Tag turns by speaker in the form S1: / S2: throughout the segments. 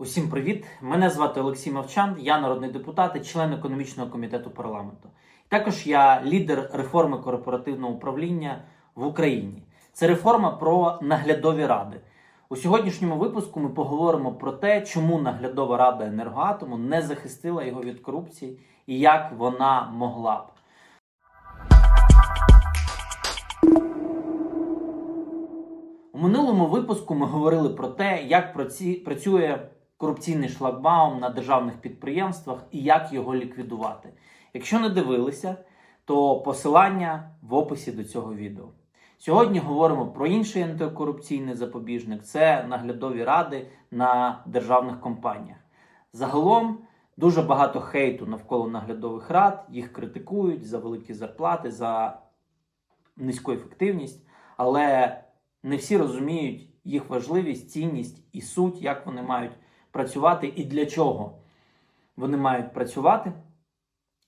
S1: Усім привіт! Мене звати Олексій Мовчан, я народний депутат і член економічного комітету парламенту. Також я лідер реформи корпоративного управління в Україні. Це реформа про наглядові ради. У сьогоднішньому випуску ми поговоримо про те, чому наглядова рада енергоатому не захистила його від корупції і як вона могла б. У минулому випуску ми говорили про те, як працює корупційний шлагбаум на державних підприємствах і як його ліквідувати. Якщо не дивилися, то посилання в описі до цього відео. Сьогодні говоримо про інший антикорупційний запобіжник це наглядові ради на державних компаніях. Загалом дуже багато хейту навколо наглядових рад, їх критикують за великі зарплати, за низьку ефективність, але не всі розуміють їх важливість, цінність і суть, як вони мають працювати і для чого вони мають працювати,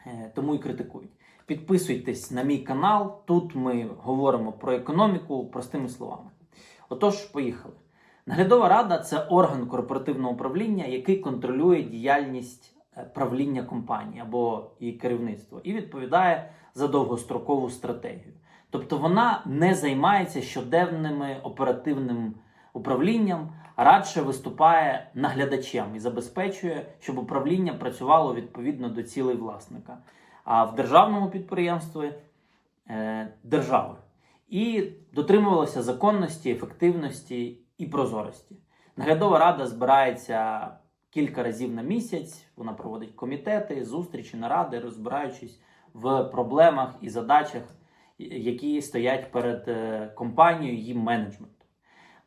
S1: Е, тому і критикують. Підписуйтесь на мій канал. Тут ми говоримо про економіку простими словами. Отож, поїхали. Наглядова рада це орган корпоративного управління, який контролює діяльність е, правління компанії або її керівництво і відповідає за довгострокову стратегію. Тобто вона не займається щоденними оперативним управлінням, радше виступає наглядачем і забезпечує, щоб управління працювало відповідно до цілей власника. А в державному підприємстві е, держави і дотримувалося законності, ефективності і прозорості. Наглядова рада збирається кілька разів на місяць. Вона проводить комітети, зустрічі, наради, розбираючись в проблемах і задачах, які стоять перед е, компанією її менеджментом.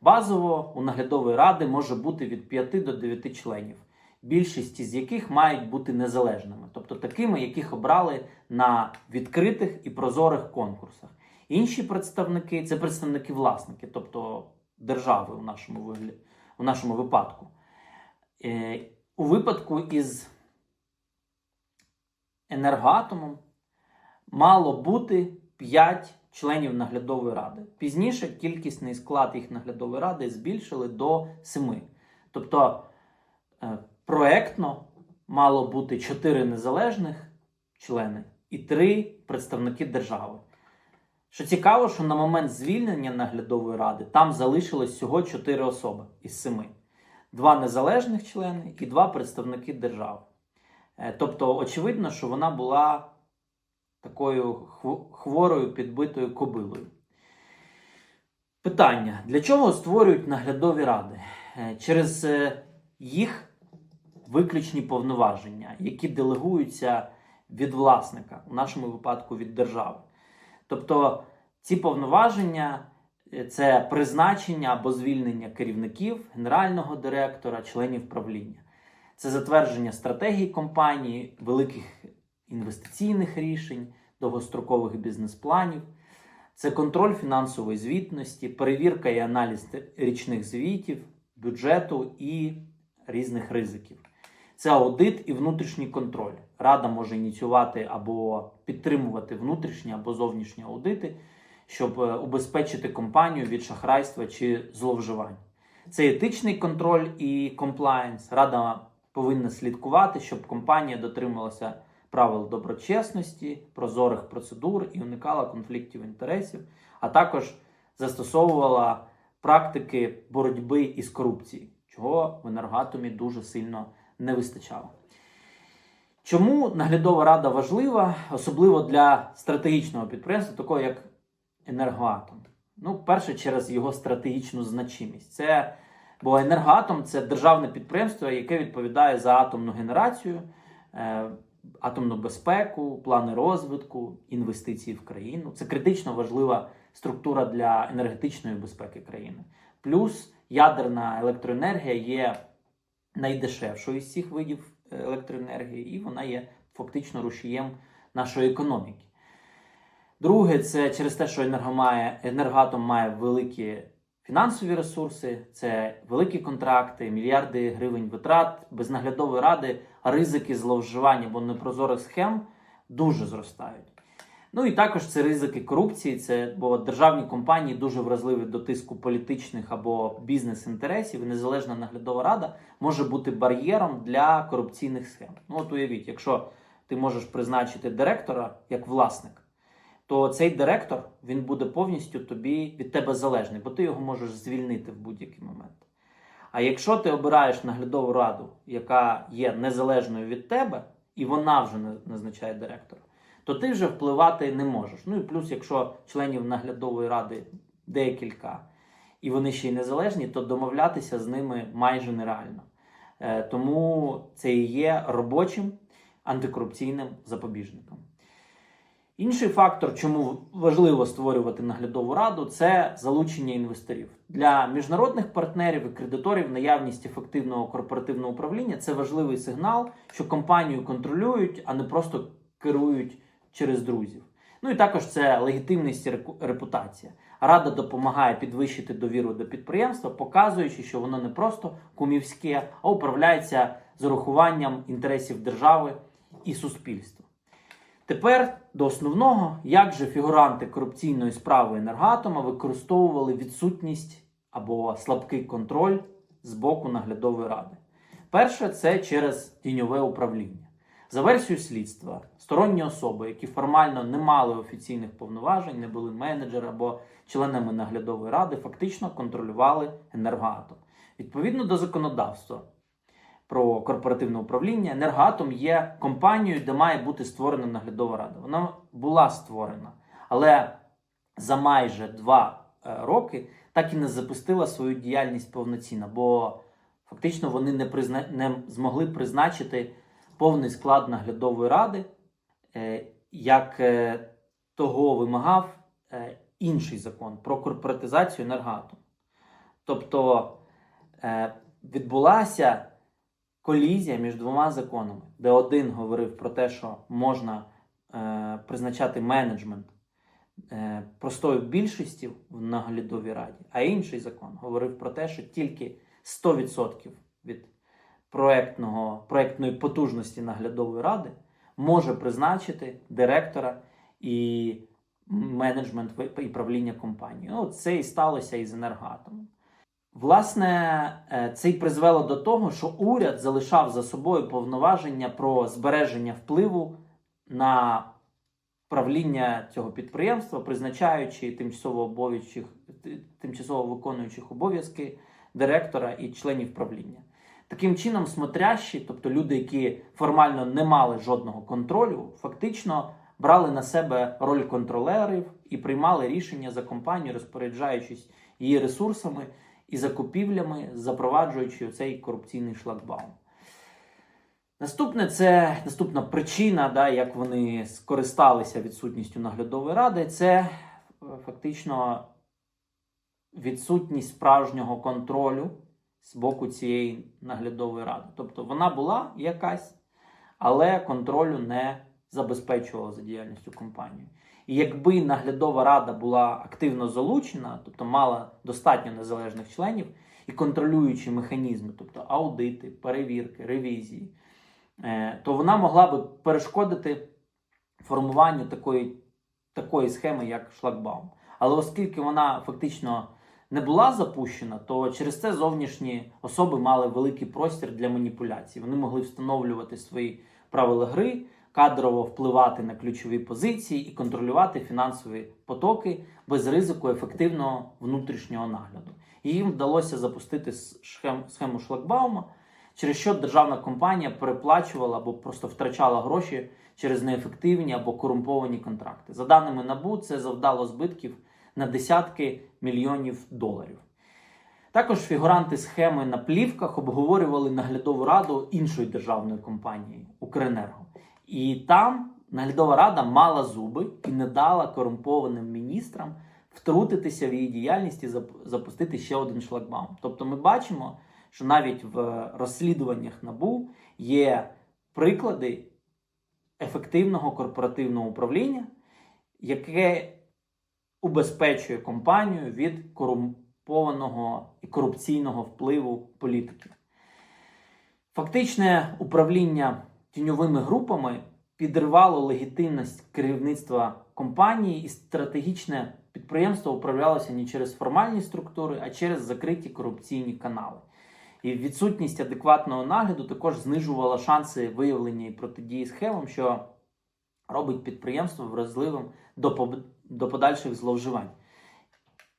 S1: Базово у наглядової ради може бути від 5 до 9 членів, більшість із яких мають бути незалежними, тобто такими, яких обрали на відкритих і прозорих конкурсах. Інші представники це представники власники, тобто держави у нашому вигляді, у нашому випадку. Е, у випадку із енергоатомом мало бути 5 членів наглядової ради. Пізніше кількісний склад їх наглядової ради збільшили до 7. Тобто е, проектно мало бути 4 незалежних члени і 3 представники держави. Що цікаво, що на момент звільнення наглядової ради там залишилось всього 4 особи із 7. Два незалежних члени і два представники держави. Е, Тобто, очевидно, що вона була такою хворою підбитою кобилою. Питання: для чого створюють наглядові ради? Е, Через е, їх виключні повноваження, які делегуються від власника, у нашому випадку від держави. Тобто ці повноваження е, це призначення або звільнення керівників, генерального директора, членів правління. Це затвердження стратегії компанії, великих інвестиційних рішень, довгострокових бізнес-планів, це контроль фінансової звітності, перевірка і аналіз річних звітів, бюджету і різних ризиків. Це аудит і внутрішній контроль. Рада може ініціювати або підтримувати внутрішні або зовнішні аудити, щоб е, убезпечити компанію від шахрайства чи зловживань. Це етичний контроль і комплаєнс. Рада повинна слідкувати, щоб компанія дотрималася правил доброчесності, прозорих процедур і уникала конфліктів інтересів, а також застосовувала практики боротьби із корупцією, чого в енергоатомі дуже сильно не вистачало. Чому наглядова рада важлива, особливо для стратегічного підприємства, такого як енергоатом? Ну, перше, через його стратегічну значимість. Це, бо енергоатом це державне підприємство, яке відповідає за атомну генерацію, е, атомну безпеку, плани розвитку, інвестиції в країну. Це критично важлива структура для енергетичної безпеки країни. Плюс ядерна електроенергія є найдешевшою з цих видів електроенергії, і вона є фактично рушієм нашої економіки. Друге, це через те, що енергоатом має великі фінансові ресурси, це великі контракти, мільярди гривень витрат, без наглядової ради ризики зловживання або непрозорих схем дуже зростають. Ну і також це ризики корупції, це бо державні компанії дуже вразливі до тиску політичних або бізнес-інтересів. І незалежна наглядова рада може бути бар'єром для корупційних схем. Ну от уявіть, якщо ти можеш призначити директора як власник, то цей директор він буде повністю тобі від тебе залежний, бо ти його можеш звільнити в будь-який момент. А якщо ти обираєш наглядову раду, яка є незалежною від тебе, і вона вже назначає директора, то ти вже впливати не можеш. Ну і плюс, якщо членів наглядової ради декілька, і вони ще й незалежні, то домовлятися з ними майже нереально. Е, Тому це і є робочим антикорупційним запобіжником. Інший фактор, чому важливо створювати наглядову раду, це залучення інвесторів для міжнародних партнерів і кредиторів. Наявність ефективного корпоративного управління це важливий сигнал, що компанію контролюють, а не просто керують через друзів. Ну і також це легітимність і репутація. Рада допомагає підвищити довіру до підприємства, показуючи, що воно не просто кумівське, а управляється з урахуванням інтересів держави і суспільства. Тепер до основного, як же фігуранти корупційної справи енергоатома використовували відсутність або слабкий контроль з боку наглядової ради. Перше, це через тіньове управління. За версією слідства, сторонні особи, які формально не мали офіційних повноважень, не були менеджерами або членами наглядової ради, фактично контролювали енергоатом. Відповідно до законодавства про корпоративне управління, енергоатом є компанією, де має бути створена наглядова рада. Вона була створена, але за майже два е, роки так і не запустила свою діяльність повноцінно, бо фактично вони не, призна... не змогли призначити повний склад наглядової ради, е, як е, того вимагав інший закон про корпоратизацію енергоатому. Тобто відбулася колізія між двома законами, де один говорив про те, що можна е, призначати менеджмент е, простою більшістю в наглядовій раді, а інший закон говорив про те, що тільки 100% від проектного, проектної потужності наглядової ради може призначити директора і менеджмент і правління компанії. Ну, це і сталося із енергоатомом. Власне, е, це й призвело до того, що уряд залишав за собою повноваження про збереження впливу на правління цього підприємства, призначаючи тимчасово тимчасово виконуючих обов'язки директора і членів правління. Таким чином, смотрящі, тобто люди, які формально не мали жодного контролю, фактично брали на себе роль контролерів і приймали рішення за компанію, розпоряджаючись її ресурсами і закупівлями, запроваджуючи цей корупційний шлагбаум. Наступне це наступна причина, да, як вони скористалися відсутністю наглядової ради, це е, фактично відсутність справжнього контролю з боку цієї наглядової ради. Тобто вона була якась, але контролю не забезпечувала за діяльністю компанії. І якби наглядова рада була активно залучена, тобто мала достатньо незалежних членів і контролюючі механізми, тобто аудити, перевірки, ревізії, е, то вона могла би перешкодити формуванню такої, такої схеми, як шлагбаум. Але оскільки вона фактично не була запущена, то через це зовнішні особи мали великий простір для маніпуляцій. Вони могли встановлювати свої правила гри, кадрово впливати на ключові позиції і контролювати фінансові потоки без ризику ефективного внутрішнього нагляду. І їм вдалося запустити схему шлагбаума, через що державна компанія переплачувала або просто втрачала гроші через неефективні або корумповані контракти. За даними НАБУ, це завдало збитків на десятки мільйонів доларів. Також фігуранти схеми на плівках обговорювали наглядову раду іншої державної компанії Укренерго. І там наглядова рада мала зуби і не дала корумпованим міністрам втрутитися в її діяльність і запустити ще один шлагбаум. Тобто ми бачимо, що навіть в розслідуваннях НАБУ є приклади ефективного корпоративного управління, яке убезпечує компанію від корумпованого і корупційного впливу політиків. Фактичне управління тіньовими групами підривало легітимність керівництва компанії, і стратегічне підприємство управлялося не через формальні структури, а через закриті корупційні канали. І відсутність адекватного нагляду також знижувала шанси виявлення і протидії схемам, що робить підприємство вразливим до, подальших зловживань.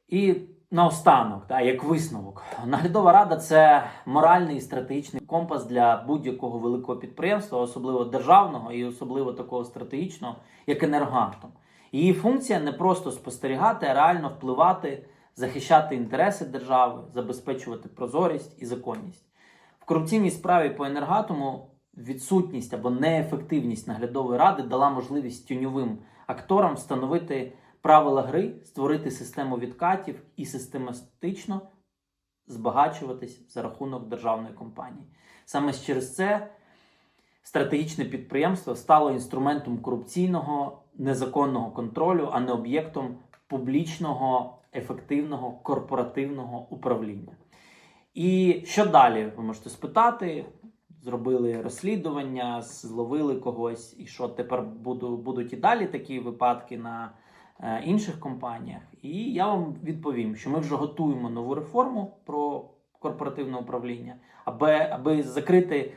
S1: І наостанок, та, як висновок, наглядова рада це моральний і стратегічний компас для будь-якого великого підприємства, особливо державного і особливо такого стратегічного, як енергоатом. Її функція не просто спостерігати, а реально впливати, захищати інтереси держави, забезпечувати прозорість і законність. В корупційній справі по енергатому відсутність або неефективність наглядової ради дала можливість тіньовим акторам встановити правила гри, створити систему відкатів і систематично збагачуватись за рахунок державної компанії. Саме через це стратегічне підприємство стало інструментом корупційного незаконного контролю, а не об'єктом публічного, ефективного корпоративного управління. І що далі? Ви можете спитати. Зробили розслідування, зловили когось, і що тепер буду, будуть і далі такі випадки на інших компаніях. І я вам відповім, що ми вже готуємо нову реформу про корпоративне управління, аби, аби закрити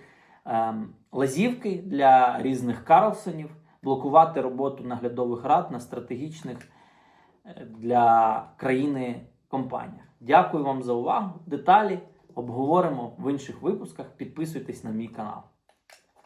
S1: ем, лазівки для різних Карлсонів, блокувати роботу наглядових рад на стратегічних е, для країни компаніях. Дякую вам за увагу. Деталі обговоримо в інших випусках. Підписуйтесь на мій канал.